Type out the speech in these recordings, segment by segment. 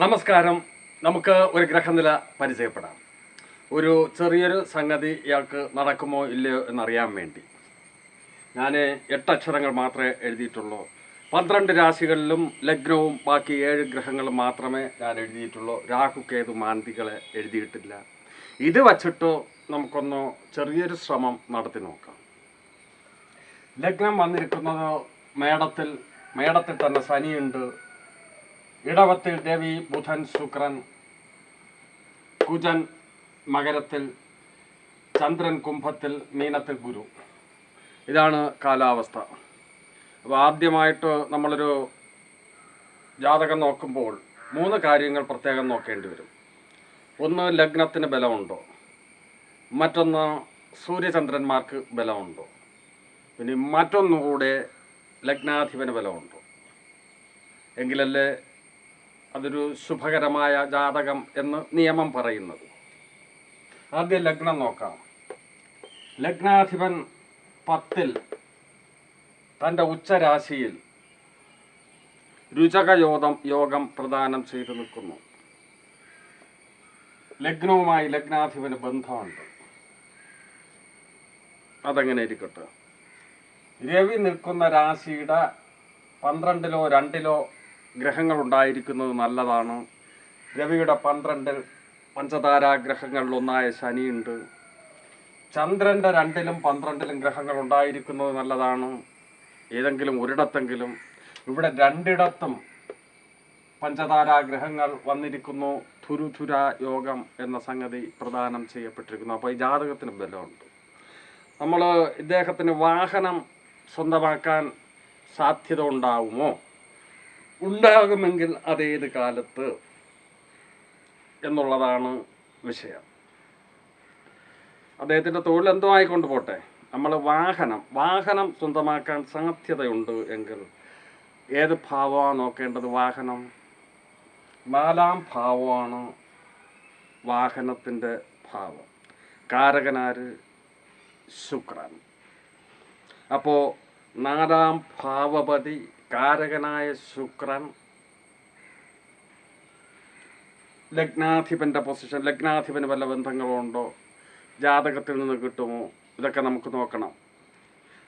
നമസ്കാരം. നമുക്ക് ഒരു ഗ്രഹനില പരിചയപ്പെടാം. ഒരു ചെറിയൊരു സംഗതി ഇയാൾക്ക് നടക്കുമോ ഇല്ലയോ എന്നറിയാൻ വേണ്ടി. ഞാൻ എട്ടക്ഷരങ്ങൾ മാത്രമേ എഴുതിയിട്ടുള്ളൂ. പന്ത്രണ്ട് രാശികളിലും ലഗ്നവും ബാക്കി ഏഴ് ഗ്രഹങ്ങളും മാത്രമേ ഞാൻ എഴുതിയിട്ടുള്ളൂ. രാഹു കേതു മാന്തികളെ എഴുതിയിട്ടില്ല. ഇത് വച്ചിട്ട് നമുക്കൊന്ന് ചെറിയൊരു ശ്രമം നടത്തി നോക്കാം. ലഗ്നം വന്നിരിക്കുന്നത് മേടത്തിൽ മേടത്തിൽ തന്നെ ശനിയുണ്ട്. ഇടവത്തിൽ ദേവി ബുധൻ ശുക്രൻ കുജൻ മകരത്തിൽ ചന്ദ്രൻ കുംഭത്തിൽ മീനത്തിൽ ഗുരു. ഇതാണ് കാലാവസ്ഥ. അപ്പോൾ ആദ്യമായിട്ട് നമ്മളൊരു ജാതകം നോക്കുമ്പോൾ മൂന്ന് കാര്യങ്ങൾ പ്രത്യേകം നോക്കേണ്ടി വരും. ഒന്ന് ലഗ്നത്തിന് ബലമുണ്ടോ? മറ്റൊന്ന് സൂര്യചന്ദ്രന്മാർക്ക് ബലമുണ്ടോ? പിന്നെ മറ്റൊന്നുകൂടെ ലഗ്നാധിപന് ബലമുണ്ടോ? എങ്കിലല്ലേ അതൊരു ശുഭകരമായ ജാതകം എന്ന് നിയമം പറയുന്നത്. ആദ്യ ലഗ്നം നോക്കാം. ലഗ്നാധിപൻ പത്തിൽ തന്റെ ഉച്ചരാശിയിൽ രുചകയോധം യോഗം പ്രദാനം ചെയ്തു നിൽക്കുന്നു. ലഗ്നവുമായി ലഗ്നാധിപന് ബന്ധമുണ്ട്. അതങ്ങനെ ഇരിക്കട്ടെ. രവി നിൽക്കുന്ന രാശിയുടെ പന്ത്രണ്ടിലോ രണ്ടിലോ ഗ്രഹങ്ങൾ ഉണ്ടായിരിക്കുന്നത് നല്ലതാണ്. രവിയുടെ പന്ത്രണ്ടിൽ പഞ്ചതാരാഗ്രഹങ്ങളിലൊന്നായ ശനിയുണ്ട്. ചന്ദ്രന്റെ രണ്ടിലും പന്ത്രണ്ടിലും ഗ്രഹങ്ങൾ ഉണ്ടായിരിക്കുന്നത് നല്ലതാണ്. ഏതെങ്കിലും ഒരിടത്തെങ്കിലും ഇവിടെ രണ്ടിടത്തും പഞ്ചതാരാഗ്രഹങ്ങൾ വന്നിരിക്കുന്നു. ധുരുധുര യോഗം എന്ന സംഗതി പ്രദാനം ചെയ്യപ്പെട്ടിരിക്കുന്നു. അപ്പോൾ ഈ ജാതകത്തിന് ബലമുണ്ട്. നമ്മൾ ഇദ്ദേഹത്തിന് വാഹനം സ്വന്തമാക്കാൻ സാധ്യത ഉണ്ടാവുമോ? ഉണ്ടാകുമെങ്കിൽ അതേത് കാലത്ത് എന്നുള്ളതാണ് വിഷയം. അദ്ദേഹത്തിന്റെ തൊഴിൽ എന്തോ ആയിക്കൊണ്ട് പോട്ടെ. നമ്മൾ വാഹനം വാഹനം സ്വന്തമാക്കാൻ സാധ്യതയുണ്ട് എങ്കിൽ ഏത് ഭാവമാണ് നോക്കേണ്ടത് വാഹനം? നാലാം ഭാവമാണ് വാഹനത്തിന്റെ ഭാവം. കാരകനാര്? ശുക്രൻ. അപ്പോൾ നാലാം ഭാവപതി കാരകനായ ശുക്രൻ. ലഗ്നാധിപന്റെ പൊസിഷൻ ലഗ്നാധിപന് വല്ല ബന്ധങ്ങളുണ്ടോ? ജാതകത്തിൽ നിന്ന് കിട്ടുമോ? ഇതൊക്കെ നമുക്ക് നോക്കണം.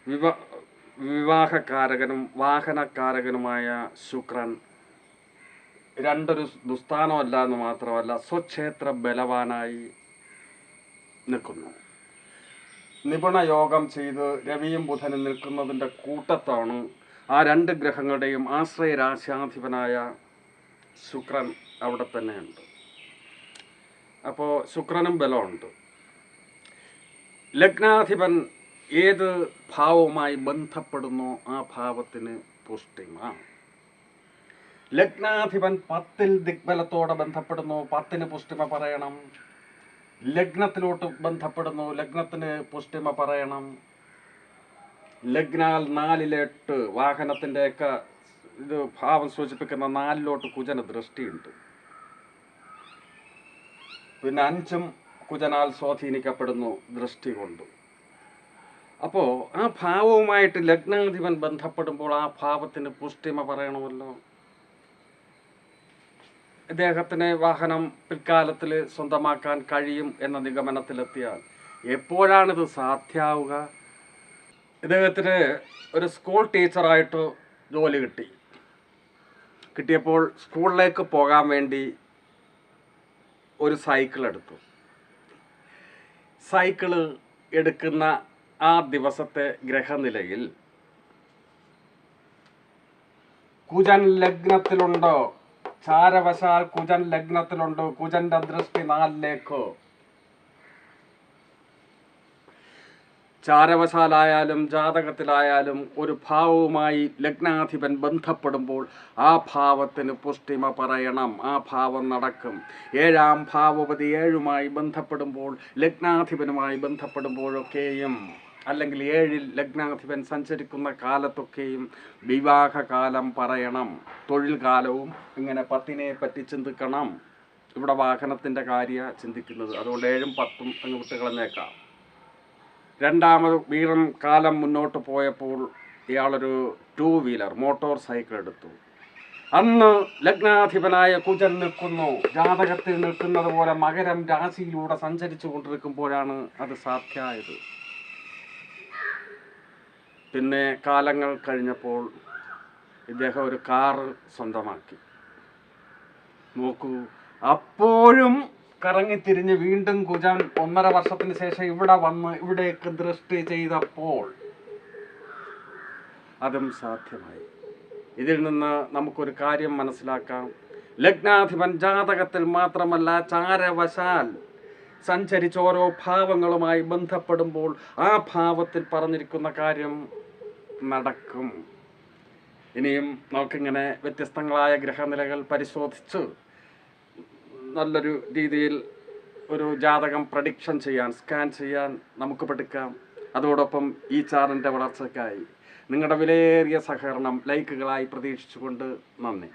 വിവാ വിവാഹകാരകനും വാഹനക്കാരകനുമായ ശുക്രൻ രണ്ടൊരു ദുസ്ഥാനമല്ല എന്ന് മാത്രമല്ല സ്വക്ഷേത്ര ബലവാനായി നിൽക്കുന്നു. നിപുണ യോഗം ചെയ്ത് രവിയും ബുധനും നിൽക്കുന്നതിന്റെ കൂട്ടത്താണ് ആ രണ്ട് ഗ്രഹങ്ങളുടെയും ആശ്രയ രാശാധിപനായ ശുക്രൻ അവിടെ തന്നെയുണ്ട്. അപ്പോൾ ശുക്രനും ബലമുണ്ട്. ലഗ്നാധിപൻ ഏത് ഭാവവുമായി ബന്ധപ്പെടുന്നോ ആ ഭാവത്തിന് പുഷ്ടിമ. ലഗ്നാധിപൻ പത്തിൽ ദിഗ്ബലത്തോടെ ബന്ധപ്പെടുന്നു പത്തിന് പുഷ്ടിമ പറയണം. ലഗ്നത്തിലോട്ട് ബന്ധപ്പെടുന്നു ലഗ്നത്തിന് പുഷ്ടിമ പറയണം. ലഗ്നാൽ നാലിലെട്ട് വാഹനത്തിന്റെയൊക്കെ ഇത് ഭാവം സൂചിപ്പിക്കുന്ന നാലിലോട്ട് കുജന ദൃഷ്ടിയുണ്ട്. പിന്നെ അഞ്ചും കുജനാൽ സ്വാധീനിക്കപ്പെടുന്നു ദൃഷ്ടി കൊണ്ട് അപ്പോൾ ആ ഭാവവുമായിട്ട് ലഗ്നാധിപൻ ബന്ധപ്പെടുമ്പോൾ ആ ഭാവത്തിന് പുഷ്ടിമ പറയണമല്ലോ. ഇദ്ദേഹത്തിന് വാഹനം പിൽക്കാലത്തിൽ സ്വന്തമാക്കാൻ കഴിയും എന്ന നിഗമനത്തിലെത്തിയാൽ എപ്പോഴാണിത് സാധ്യമാവുക ഇദ്ദേഹത്തിന് ഒരു സ്കൂൾ ടീച്ചറായിട്ട് ജോലി കിട്ടി. കിട്ടിയപ്പോൾ സ്കൂളിലേക്ക് പോകാൻ വേണ്ടി ഒരു സൈക്കിൾ എടുത്തു. സൈക്കിൾ എടുക്കുന്ന ആ ദിവസത്തെ ഗ്രഹനിലയിൽ കുജൻ ലഗ്നത്തിലുണ്ടോ? ചാരവശാൽ കുജൻ ലഗ്നത്തിലുണ്ടോ? കുജന്റെ ദൃഷ്ടി നാലിലേക്ക് ചാരവശാലായാലും ജാതകത്തിലായാലും ഒരു ഭാവവുമായി ലഗ്നാധിപൻ ബന്ധപ്പെടുമ്പോൾ ആ ഭാവത്തിന് പുഷ്ടിമ പറയണം. ആ ഭാവം നടക്കും. ഏഴാം ഭാവപതി ഏഴുമായി ബന്ധപ്പെടുമ്പോൾ ലഗ്നാധിപനുമായി ബന്ധപ്പെടുമ്പോഴൊക്കെയും അല്ലെങ്കിൽ ഏഴിൽ ലഗ്നാധിപൻ സഞ്ചരിക്കുന്ന കാലത്തൊക്കെയും വിവാഹകാലം പറയണം. തൊഴിൽ കാലവും ഇങ്ങനെ പത്തിനെ പറ്റി ചിന്തിക്കണം. ഇവിടെ വാഹനത്തിന്റെ കാര്യ ചിന്തിക്കുന്നത്. അതുകൊണ്ട് ഏഴും പത്തും അങ്ങ് വിട്ട് കളഞ്ഞേക്കാം രണ്ടാമത് വീറും കാലം മുന്നോട്ട് പോയപ്പോൾ ഇയാളൊരു ടൂ വീലർ മോട്ടോർ സൈക്കിൾ എടുത്തു. അന്ന് ലഗ്നാധിപനായ കുജൻ നിൽക്കുന്നു. ജാതകത്തിൽ നിൽക്കുന്നത് പോലെ മകരം രാശിയിലൂടെ സഞ്ചരിച്ചു കൊണ്ടിരിക്കുമ്പോഴാണ് അത് സാധ്യമായത്. പിന്നെ കാലങ്ങൾ കഴിഞ്ഞപ്പോൾ ഇദ്ദേഹം ഒരു കാറ് സ്വന്തമാക്കി. നോക്കൂ അപ്പോഴും കറങ്ങിത്തിരിഞ്ഞ് വീണ്ടും കുജൻ ഒന്നര വർഷത്തിന് ശേഷം ഇവിടെ വന്ന് ഇവിടേക്ക് ദൃഷ്ടി ചെയ്തപ്പോൾ അതും സാധ്യമായി. ഇതിൽ നിന്ന് നമുക്കൊരു കാര്യം മനസ്സിലാക്കാം. ലഗ്നാധിപൻ ജാതകത്തിൽ മാത്രമല്ല ചാരവശാൽ സഞ്ചരിച്ച ഓരോ ഭാവങ്ങളുമായി ബന്ധപ്പെടുമ്പോൾ ആ ഭാവത്തിൽ പറഞ്ഞിരിക്കുന്ന കാര്യം നടക്കും. ഇനിയും നമുക്കിങ്ങനെ വ്യത്യസ്തങ്ങളായ ഗ്രഹനിലകൾ പരിശോധിച്ച് നല്ലൊരു രീതിയിൽ ഒരു ജാതകം പ്രഡിക്ഷൻ ചെയ്യാൻ സ്കാൻ ചെയ്യാൻ നമുക്ക് പഠിക്കാം അതോടൊപ്പം ഈ ചാനലിന്റെ വളർച്ചയ്ക്കായി നിങ്ങളുടെ വിലയേറിയ സഹകരണം ലൈക്കുകളായി പ്രതീക്ഷിച്ചുകൊണ്ട് നന്ദി.